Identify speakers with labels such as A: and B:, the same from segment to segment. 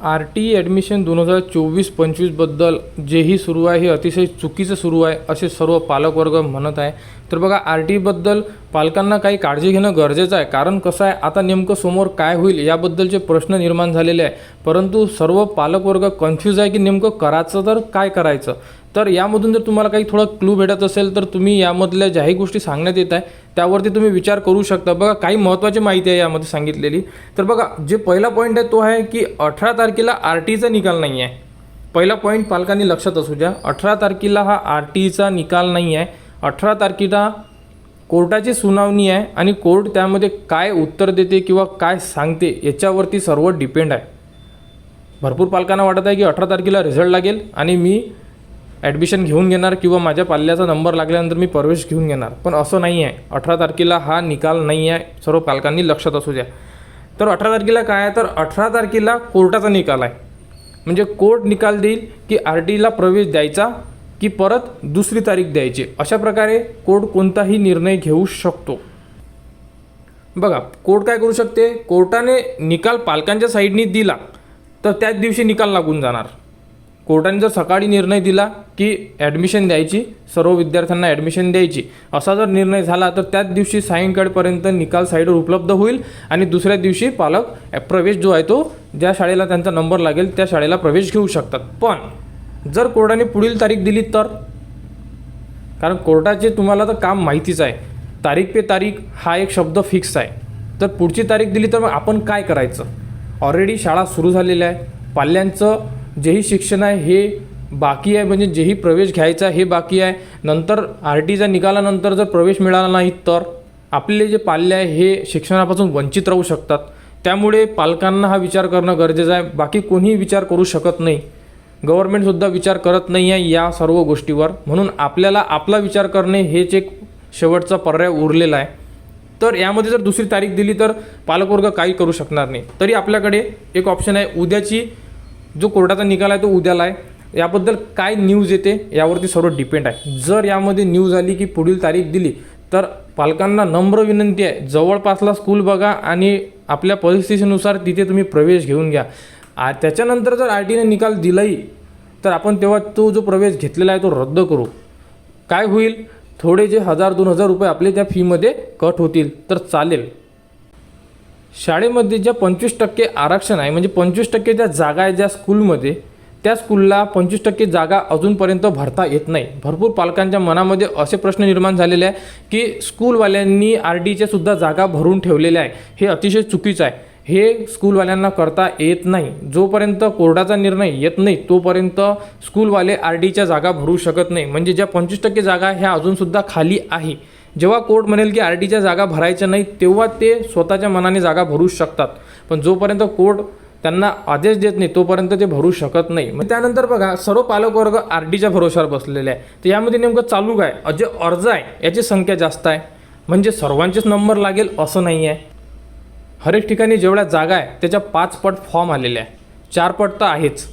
A: R T admission दोन हजार चोवीस पंचवीसबद्दल जेही सुरू आहे हे अतिशय चुकीचं सुरू आहे असे सर्व पालकवर्ग म्हणत आहे. तर बघा आर टीबद्दल पालकांना काही काळजी घेणं गरजेचं आहे. कारण कसं आहे आता नेमकं समोर काय होईल याबद्दलचे प्रश्न निर्माण झालेले आहे. परंतु सर्व पालकवर्ग कन्फ्यूज आहे की नेमकं करायचं तर काय करायचं? तर यामधून जर तुम्हाला काही थोडं क्लू भेटत असेल तर तुम्ही यामधल्या ज्याही गोष्टी सांगण्यात येत आहे त्यावरती तुम्ही विचार करू शकता. बघा काही महत्त्वाची माहिती आहे यामध्ये सांगितलेली. तर बघा जे पहिला पॉईंट आहे तो आहे की अठरा तारखेला आर टीचा निकाल नाही आहे. पहिला पॉईंट पालकांनी लक्षात असू द्या. अठरा तारखेला हा आर टीचा निकाल नाही आहे. अठरा तारखेला कोर्टाची सुनावणी आहे आणि कोर्ट त्यामध्ये काय उत्तर देते किंवा काय सांगते याच्यावरती सर्व डिपेंड आहे. भरपूर पालकांना वाटत आहे की अठरा तारखेला रिझल्ट लागेल आणि मी ॲडमिशन घेऊन घेणार किंवा माझ्या पाल्याचा नंबर लागल्यानंतर मी प्रवेश घेऊन घेणार. पण असं नाही आहे. अठरा तारखेला हा निकाल नाही आहे. सर्व पालकांनी लक्षात असू द्या. तर अठरा तारखेला काय आहे? तर अठरा तारखेला कोर्टाचा निकाल आहे. म्हणजे कोर्ट निकाल देईल की आर टीला प्रवेश द्यायचा की परत दुसरी तारीख द्यायची. अशा प्रकारे कोर्ट कोणताही निर्णय घेऊ शकतो. बघा कोर्ट काय करू शकते? कोर्टाने निकाल पालकांच्या साईडनी दिला तर त्याच दिवशी निकाल लागून जाणार. कोर्टाने जर सकाळी निर्णय दिला की ॲडमिशन द्यायची सर्व विद्यार्थ्यांना ॲडमिशन द्यायची असा जर निर्णय झाला तर त्याच दिवशी सायंकाळपर्यंत निकाल साईडवर उपलब्ध होईल आणि दुसऱ्या दिवशी पालक प्रवेश जो आहे तो ज्या शाळेला त्यांचा नंबर लागेल त्या शाळेला प्रवेश घेऊ शकतात. पण जर कोर्टाने पुढील तारीख दिली तर? कारण कोर्टाचे तुम्हाला तर काम माहितीच आहे. तारीख पे तारीख हा एक शब्द फिक्स आहे. तर पुढची तारीख दिली तर मग आपण काय करायचं? ऑलरेडी शाळा सुरू झालेल्या आहे. पाल्यांचं जेही शिक्षण आहे हे बाकी आहे म्हणजे जेही प्रवेश घ्यायचा हे बाकी आहे. नंतर आर टीच्या निकालानंतर जर प्रवेश मिळाला नाही तर आपले जे पाल्य आहे हे शिक्षणापासून वंचित राहू शकतात. त्यामुळे पालकांना हा विचार करणं गरजेचं आहे. बाकी कोणीही विचार करू शकत नाही. गव्हर्मेंटसुद्धा विचार करत नाही आहे या सर्व गोष्टीवर. म्हणून आपल्याला आपला विचार करणे हेच एक शेवटचा पर्याय उरलेला आहे. तर यामध्ये जर दुसरी तारीख दिली तर पालकवर्ग काही करू शकणार नाही. तरी आपल्याकडे एक ऑप्शन आहे. उद्याची जो कोर्टाचा निकाल आहे तो उद्याला आहे. याबद्दल काय न्यूज येते यावरती सर्व डिपेंड आहे. जर यामध्ये न्यूज आली की पुढील तारीख दिली तर पालकांना नम्र विनंती आहे. जवळपासला स्कूल बघा आणि आपल्या परिस्थितीनुसार तिथे तुम्ही प्रवेश घेऊन घ्या. आ त्याच्यानंतर जर आर टीने निकाल दिलाही तर आपण तेव्हा तो जो प्रवेश घेतलेला आहे तो रद्द करू. काय होईल? थोडे जे हजार दोन हजार रुपये आपले त्या फीमध्ये कट होतील. तर चालेल. शाळेमध्ये ज्या पंचवीस टक्के आरक्षण आहे म्हणजे पंचवीस टक्के ज्या जागा आहे ज्या स्कूलमध्ये त्या स्कूलला पंचवीस टक्के जागा अजूनपर्यंत भरता येत नाही. भरपूर पालकांच्या मनामध्ये असे प्रश्न निर्माण झालेले आहे की स्कूलवाल्यांनी आर डीच्या सुद्धा जागा भरून ठेवलेल्या आहे. हे अतिशय चुकीचं आहे. हे स्कूलवाल्यांना करता येत नाही. जोपर्यंत कोर्टाचा निर्णय येत नाही तोपर्यंत स्कूलवाले आर डीच्या जागा भरू शकत नाही. म्हणजे ज्या पंचवीस टक्के जागा ह्या अजूनसुद्धा खाली आहे. जेव्हा कोर्ट म्हणेल की आर टीच्या जागा भरायच्या नाही तेव्हा ते स्वतःच्या मनाने जागा भरू शकतात. पण जोपर्यंत कोर्ट त्यांना आदेश देत नाही तोपर्यंत ते भरू शकत नाही. मग त्यानंतर बघा सर्व पालकवर्ग आर टीच्या भरोशावर बसलेले आहे. तर यामध्ये नेमकं चालू काय? जे अर्ज आहे याची संख्या जास्त आहे. म्हणजे सर्वांचेच नंबर लागेल असं नाही आहे हरेक ठिकाणी जेवढ्या जागा आहे त्याच्या पाच पट फॉर्म आलेले आहे. चार पट तर आहेच.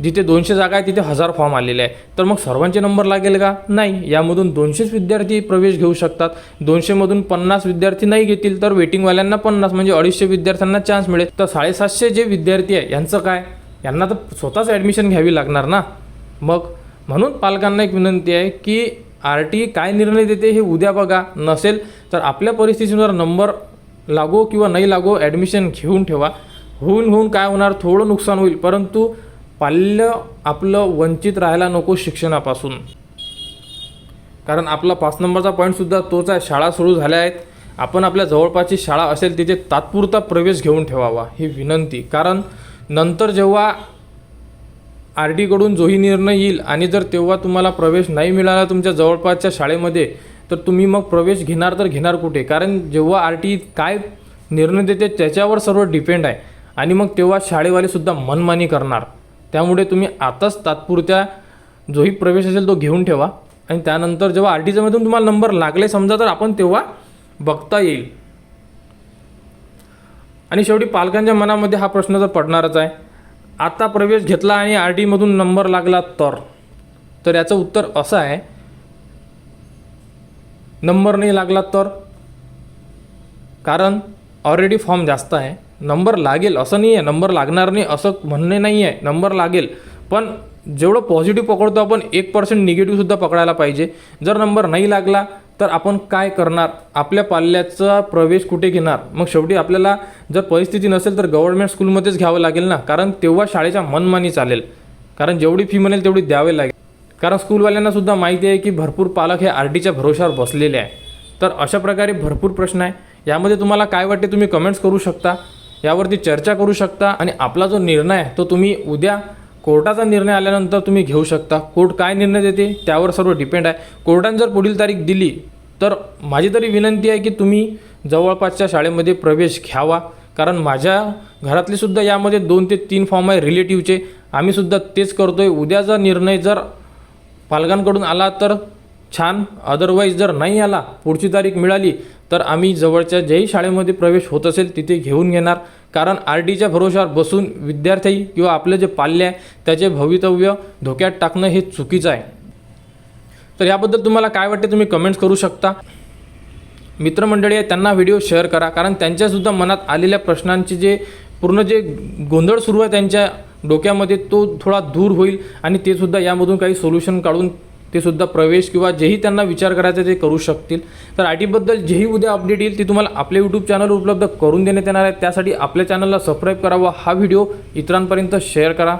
A: जिथे दोनशे जागा आहे तिथे हजार फॉर्म आलेले आहे. तर मग सर्वांचे नंबर लागेल का? नाही. यामधून दोनशेच विद्यार्थी प्रवेश घेऊ शकतात. दोनशेमधून पन्नास विद्यार्थी नाही घेतील तर वेटिंगवाल्यांना पन्नास म्हणजे अडीचशे विद्यार्थ्यांना चान्स मिळेल. तर साडेसातशे जे विद्यार्थी आहे यांचं काय? यांना तर स्वतःच ॲडमिशन घ्यावी लागणार ना? मग म्हणून पालकांना एक विनंती आहे की आर टी काय निर्णय देते हे उद्या बघा. नसेल तर आपल्या परिस्थितीनुसार नंबर लागो किंवा नाही लागो ॲडमिशन घेऊन ठेवा. होऊन होऊन काय होणार? थोडं नुकसान होईल. परंतु पाल्य आपलं वंचित राहायला नको शिक्षणापासून. कारण आपला पाच नंबरचा पॉईंटसुद्धा तोच आहे शाळा सुरू झाल्या आहेत. आपण आपल्या जवळपासची शाळा असेल तिथे तात्पुरता प्रवेश घेऊन ठेवावा ही विनंती. कारण नंतर जेव्हा आर टीकडून जोही निर्णय येईल आणि जर तेव्हा तुम्हाला प्रवेश नाही मिळाला तुमच्या जवळपासच्या शाळेमध्ये तर तुम्ही मग प्रवेश घेणार तर घेणार कुठे? कारण जेव्हा आर टी काय निर्णय देते त्याच्यावर सर्व डिपेंड आहे. आणि मग तेव्हा शाळेवालेसुद्धा मनमानी करणार. त्यामुळे तुम्ही आताच तात्पुरत्या जोही प्रवेश असेल तो घेऊन ठेवा. आणि त्यानंतर जेव्हा आर टीच्यामधून तुम्हाला नंबर लागले समजा तर आपण तेव्हा बघता येईल. आणि शेवटी पालकांच्या मनामध्ये हा प्रश्न तर पडणारच आहे. आता प्रवेश घेतला आणि आर टीमधून नंबर लागला तर? तर याचं उत्तर असं आहे नंबर नाही लागला तर? कारण ऑलरेडी फॉर्म जास्त आहे. नंबर लागेल. असं नाही आहे नंबर लागणार नाही असं म्हणणे नाही आहे नंबर लागेल. पण जेवढं पॉझिटिव्ह पकडतो आपण एक पर्सेंट निगेटिव्हसुद्धा पकडायला पाहिजे. जर नंबर नाही लागला तर आपण काय करणार? आपल्या पाल्याचा प्रवेश कुठे घेणार? मग शेवटी आपल्याला जर परिस्थिती नसेल तर गव्हर्नमेंट स्कूलमध्येच घ्यावं लागेल ना? कारण तेव्हा शाळेच्या मनमानी चालेल. कारण जेवढी फी म्हणेल तेवढी द्यावे लागेल. कारण स्कूलवाल्यांना सुद्धा माहिती आहे की भरपूर पालक हे आर टीच्या भरोशावर बसलेले आहे. तर अशा प्रकारे भरपूर प्रश्न आहे. यामध्ये तुम्हाला काय वाटते तुम्ही कमेंट्स करू शकता. यावरती चर्चा करू शकता आणि आपला जो निर्णय आहे तो तुम्ही उद्या कोर्टाचा निर्णय आल्यानंतर तुम्ही घेऊ शकता. कोर्ट काय निर्णय देते त्यावर सर्व डिपेंड आहे. कोर्टाने जर पुढील तारीख दिली तर माझी तरी विनंती आहे की तुम्ही जवळपासच्या शाळेमध्ये प्रवेश घ्यावा. कारण माझ्या घरातले सुद्धा यामध्ये दोन ते तीन फॉर्म आहे रिलेटिव्हचे आम्हीसुद्धा तेच करतो आहे उद्याचा निर्णय जर पालकांकडून आला तर छान. अदरवाईज जर नाही आला पुढची तारीख मिळाली तर आम्ही जवळच्या ज्याही शाळेमध्ये प्रवेश होत असेल तिथे घेऊन घेणार. कारण आर डीच्या भरोशावर बसून विद्यार्थी किंवा आपलं जे पाल्य आहे त्याचे भवितव्य धोक्यात टाकणं हे चुकीचं आहे. तर याबद्दल तुम्हाला काय वाटते तुम्ही कमेंट्स करू शकता. मित्रमंडळी आहे त्यांना व्हिडिओ शेअर करा. कारण त्यांच्यासुद्धा मनात आलेल्या प्रश्नांची जे पूर्ण जे गोंधळ सुरू आहे त्यांच्या डोक्यामध्ये तो थोडा दूर होईल आणि ते सुद्धा यामधून काही सोल्युशन काढून ते सुद्धा प्रवेश किंवा जेही त्यांना विचार करायचा ते करू शकतील. तर आय टीबद्दल जेही उद्या अपडेट येईल ती तुम्हाला आपल्या यूट्यूब चॅनलवर उपलब्ध करून देण्यात येणार आहे. त्यासाठी आपल्या चॅनलला सबस्क्राईब करावा. हा व्हिडिओ इतरांपर्यंत शेअर करा.